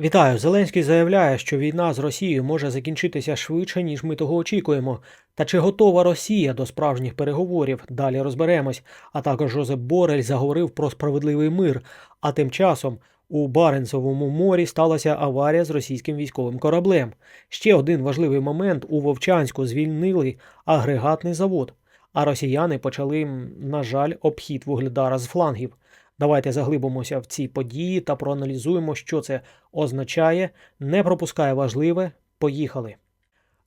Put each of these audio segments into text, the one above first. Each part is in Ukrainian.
Вітаю. Зеленський заявляє, що війна з Росією може закінчитися швидше, ніж ми того очікуємо. Та чи готова Росія до справжніх переговорів? Далі розберемось. А також Жозеп Борель заговорив про справедливий мир. А тим часом у Баренцевому морі сталася аварія з російським військовим кораблем. Ще один важливий момент у Вовчанську звільнили агрегатний завод. А росіяни почали, на жаль, обхід вугледара з флангів. Давайте заглибимося в ці події та проаналізуємо, що це означає. Не пропускає важливе. Поїхали.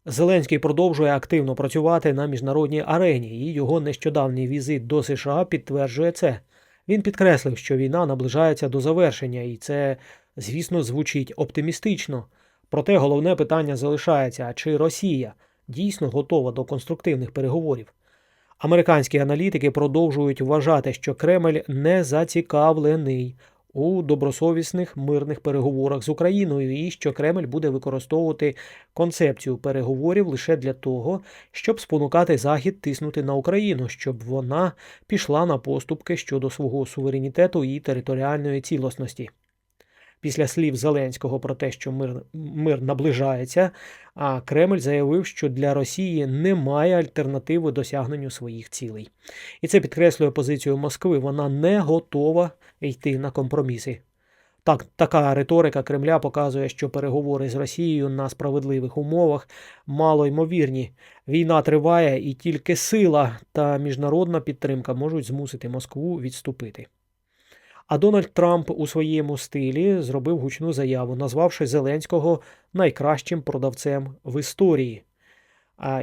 Зеленський продовжує активно працювати на міжнародній арені, і його нещодавній візит до США підтверджує це. Він підкреслив, що війна наближається до завершення, і це, звісно, звучить оптимістично. Проте головне питання залишається: чи Росія дійсно готова до конструктивних переговорів? Американські аналітики продовжують вважати, що Кремль не зацікавлений у добросовісних мирних переговорах з Україною, і що Кремль буде використовувати концепцію переговорів лише для того, щоб спонукати Захід тиснути на Україну, щоб вона пішла на поступки щодо свого суверенітету і територіальної цілісності. Після слів Зеленського про те, що мир, мир наближається, а Кремль заявив, що для Росії немає альтернативи досягненню своїх цілей. І це підкреслює позицію Москви. Вона не готова йти на компроміси. Так, така риторика Кремля показує, що переговори з Росією на справедливих умовах мало ймовірні. Війна триває, і тільки сила та міжнародна підтримка можуть змусити Москву відступити. А Дональд Трамп у своєму стилі зробив гучну заяву, назвавши Зеленського найкращим продавцем в історії.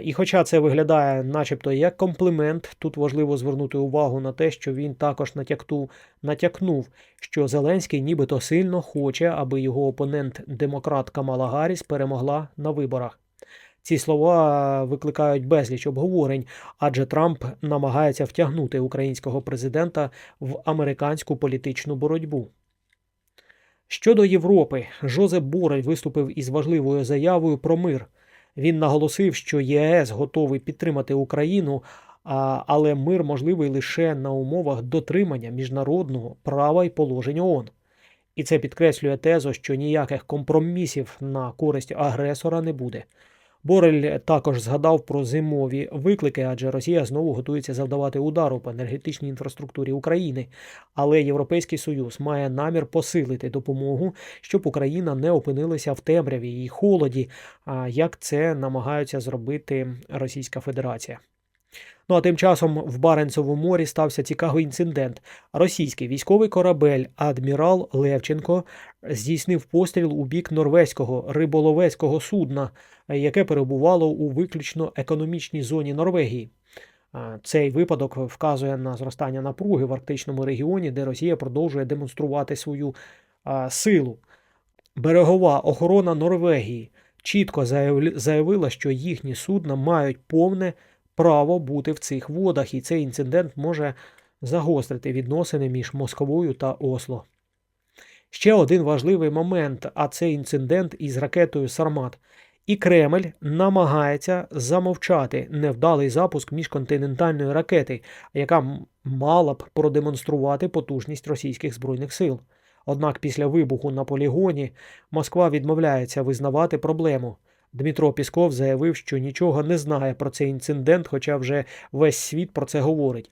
І хоча це виглядає начебто як комплімент, тут важливо звернути увагу на те, що він також натякнув, натякнув, що Зеленський нібито сильно хоче, аби його опонент демократ Камала Гарріс перемогла на виборах. Ці слова викликають безліч обговорень, адже Трамп намагається втягнути українського президента в американську політичну боротьбу. Щодо Європи, Жозеп Борель виступив із важливою заявою про мир. Він наголосив, що ЄС готовий підтримати Україну, але мир можливий лише на умовах дотримання міжнародного права і положень ООН. І це підкреслює тезу, що ніяких компромісів на користь агресора не буде. Борель також згадав про зимові виклики, адже Росія знову готується завдавати удару по енергетичній інфраструктурі України. Але Європейський Союз має намір посилити допомогу, щоб Україна не опинилася в темряві і холоді, як це намагаються зробити Російська Федерація. Ну а тим часом в Баренцевому морі стався цікавий інцидент. Російський військовий корабель Адмірал Левченко здійснив постріл у бік норвезького риболовецького судна, яке перебувало у виключно економічній зоні Норвегії. Цей випадок вказує на зростання напруги в арктичному регіоні, де Росія продовжує демонструвати свою силу. Берегова охорона Норвегії чітко заявила, що їхні судна мають повне право бути в цих водах, і цей інцидент може загострити відносини між Москвою та Осло. Ще один важливий момент, а це інцидент із ракетою Сармат. І Кремль намагається замовчати невдалий запуск міжконтинентальної ракети, яка мала б продемонструвати потужність російських збройних сил. Однак після вибуху на полігоні Москва відмовляється визнавати проблему. Дмитро Пісков заявив, що нічого не знає про цей інцидент, хоча вже весь світ про це говорить.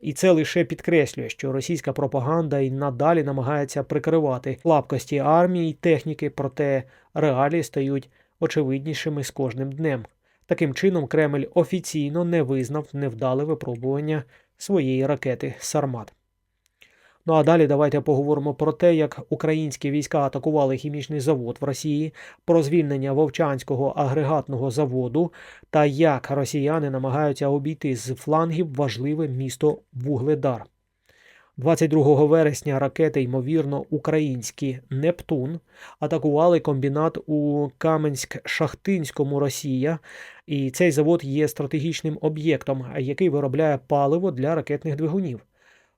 І це лише підкреслює, що російська пропаганда і надалі намагається прикривати слабкості армії і техніки, проте реалії стають очевиднішими з кожним днем. Таким чином, Кремль офіційно не визнав невдале випробування своєї ракети Сармат. Ну а далі давайте поговоримо про те, як українські війська атакували хімічний завод в Росії, про звільнення Вовчанського агрегатного заводу та як росіяни намагаються обійти з флангів важливе місто Вугледар. 22 вересня ракети, ймовірно, українські Нептун атакували комбінат у Каменськ-Шахтинському Росія, і цей завод є стратегічним об'єктом, який виробляє паливо для ракетних двигунів.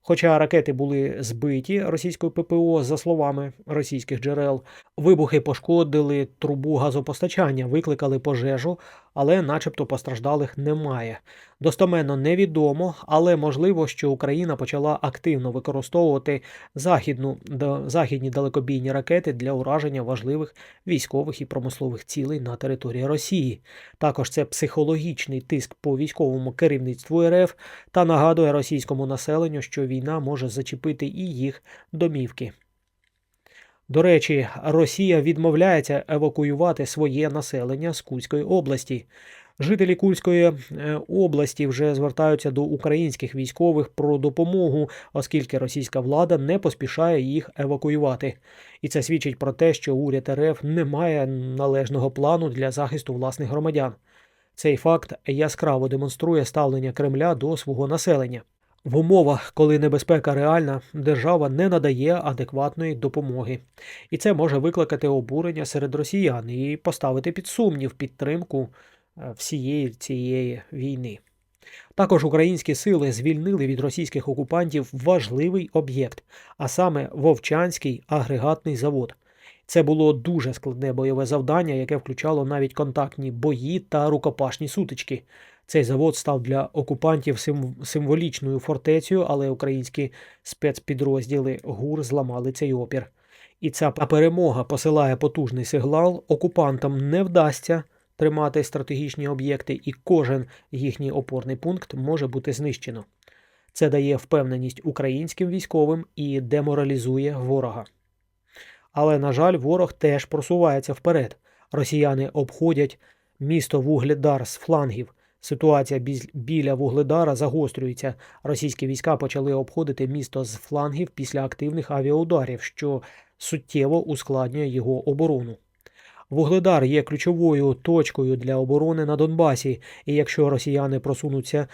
Хоча ракети були збиті російською ППО, за словами російських джерел, Вибухи пошкодили трубу газопостачання, викликали пожежу, але начебто постраждалих немає. Достоменно невідомо, але можливо, що Україна почала активно використовувати західну, західні далекобійні ракети для ураження важливих військових і промислових цілей на території Росії. Також це психологічний тиск по військовому керівництву РФ та нагадує російському населенню, що війна може зачепити і їх домівки. До речі, Росія відмовляється евакуювати своє населення з Курської області. Жителі Курської е, області вже звертаються до українських військових про допомогу, оскільки російська влада не поспішає їх евакуювати. І це свідчить про те, що уряд РФ не має належного плану для захисту власних громадян. Цей факт яскраво демонструє ставлення Кремля до свого населення. В умовах, коли небезпека реальна, держава не надає адекватної допомоги, і це може викликати обурення серед росіян і поставити під сумнів підтримку е, всієї цієї війни. Також українські сили звільнили від російських окупантів важливий об'єкт, а саме Вовчанський агрегатний завод. Це було дуже складне бойове завдання, яке включало навіть контактні бої та рукопашні сутички. Цей завод став для окупантів сим- символічною фортецею, але українські спецпідрозділи ГУР зламали цей опір. І ця перемога посилає потужний сигнал. Окупантам не вдасться тримати стратегічні об'єкти, і кожен їхній опорний пункт може бути знищено. Це дає впевненість українським військовим і деморалізує ворога. Але, на жаль, ворог теж просувається вперед. Росіяни обходять місто Вугледар з флангів. Ситуація біля Вугледара загострюється. Російські війська почали обходити місто з флангів після активних авіаударів, що суттєво ускладнює його оборону. Вугледар є ключовою точкою для оборони на Донбасі, і якщо росіяни просунуться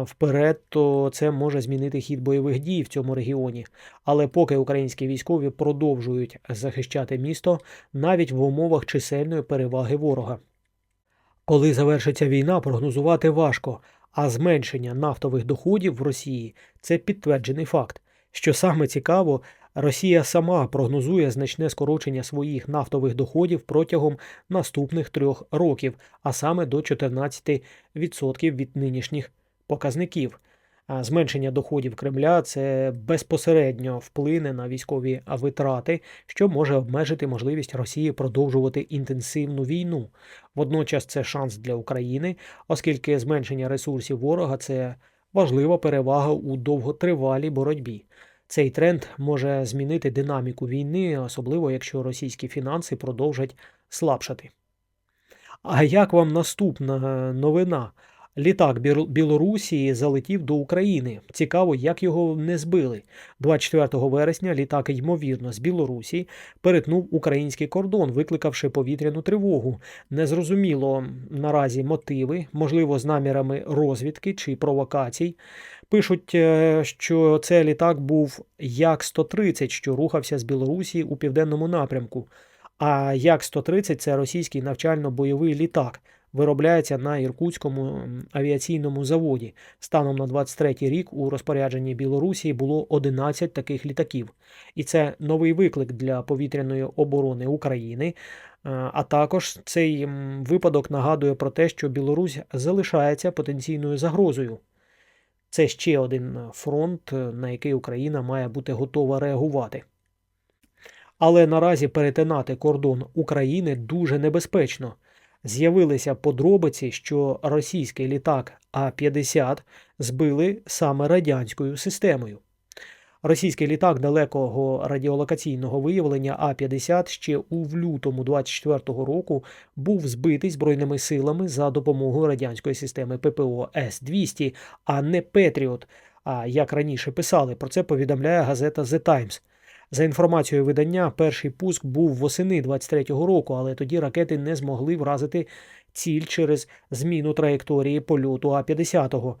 вперед, то це може змінити хід бойових дій в цьому регіоні. Але поки українські військові продовжують захищати місто навіть в умовах чисельної переваги ворога. Коли завершиться війна, прогнозувати важко, а зменшення нафтових доходів в Росії це підтверджений факт. Що саме цікаво, Росія сама прогнозує значне скорочення своїх нафтових доходів протягом наступних трьох років, а саме до 14% від нинішніх показників. Зменшення доходів Кремля це безпосередньо вплине на військові витрати, що може обмежити можливість Росії продовжувати інтенсивну війну. Водночас це шанс для України, оскільки зменшення ресурсів ворога це важлива перевага у довготривалій боротьбі. Цей тренд може змінити динаміку війни, особливо якщо російські фінанси продовжать слабшати. А як вам наступна е, новина? Літак Біл- Білорусі залетів до України. Цікаво, як його не збили. 24 вересня літак, ймовірно, з Білорусі перетнув український кордон, викликавши повітряну тривогу. Незрозуміло наразі мотиви, можливо, з намірами розвідки чи провокацій. Пишуть, е, що це літак був Як-130, що рухався з Білорусі у південному напрямку. А Як-130 це російський навчально-бойовий літак. Виробляється на Іркутському авіаційному заводі. Станом на 23 рік у розпорядженні Білорусі було 11 таких літаків. І це новий виклик для повітряної оборони України. Е, А також цей випадок нагадує про те, що Білорусь залишається потенційною загрозою. Це ще один фронт, е, на який Україна має бути готова реагувати. Але наразі перетинати кордон України дуже небезпечно. З'явилися подробиці, що російський літак А-50 збили саме радянською системою. Російський літак далекого радіолокаційного виявлення А-50 ще у лютому 24-го року був збитий збройними силами за допомогою радянської системи ППО С-200, а не Петріот. А як раніше писали, про це повідомляє газета The Times. За інформацією видання, перший пуск був восени 23-го року, але тоді ракети не змогли вразити ціль через зміну траєкторії польоту А-50.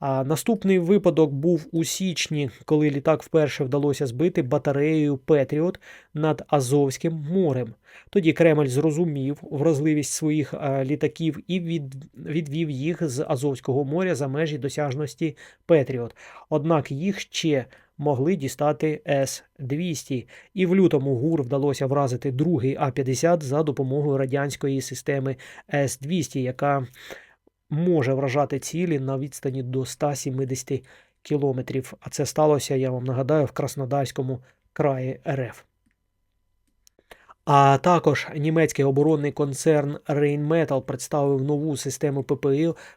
А наступний випадок був у січні, коли літак вперше вдалося збити батареєю Петріот над Азовським морем. Тоді Кремль зрозумів вразливість своїх е, літаків і від, відвів їх з Азовського моря за межі досяжності Петріот. Однак їх ще могли дістати С-200. І в лютому ГУР вдалося вразити другий А-50 за допомогою радянської системи С-200, яка може вражати цілі на відстані до 170 кілометрів. А це сталося, я вам нагадаю, в Краснодарському краї РФ. А також німецький оборонний концерн Rheinmetall представив нову систему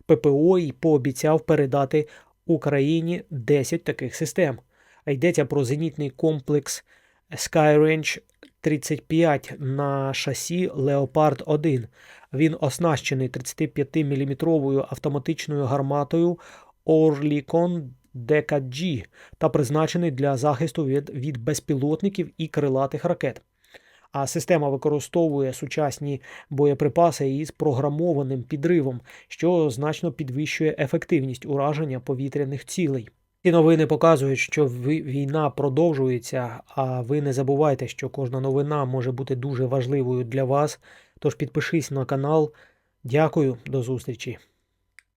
ППО, і пообіцяв передати Україні 10 таких систем. Йдеться про зенітний комплекс Skyrange 35 на шасі Leopard 1. Він оснащений 35-мм автоматичною гарматою Oerlikon DKG та призначений для захисту від, від безпілотників і крилатих ракет. А система використовує сучасні боєприпаси із програмованим підривом, що значно підвищує ефективність ураження повітряних цілей. Ці новини показують, що війна продовжується, а ви не забувайте, що кожна новина може бути дуже важливою для вас. Тож підпишись на канал. Дякую, до зустрічі.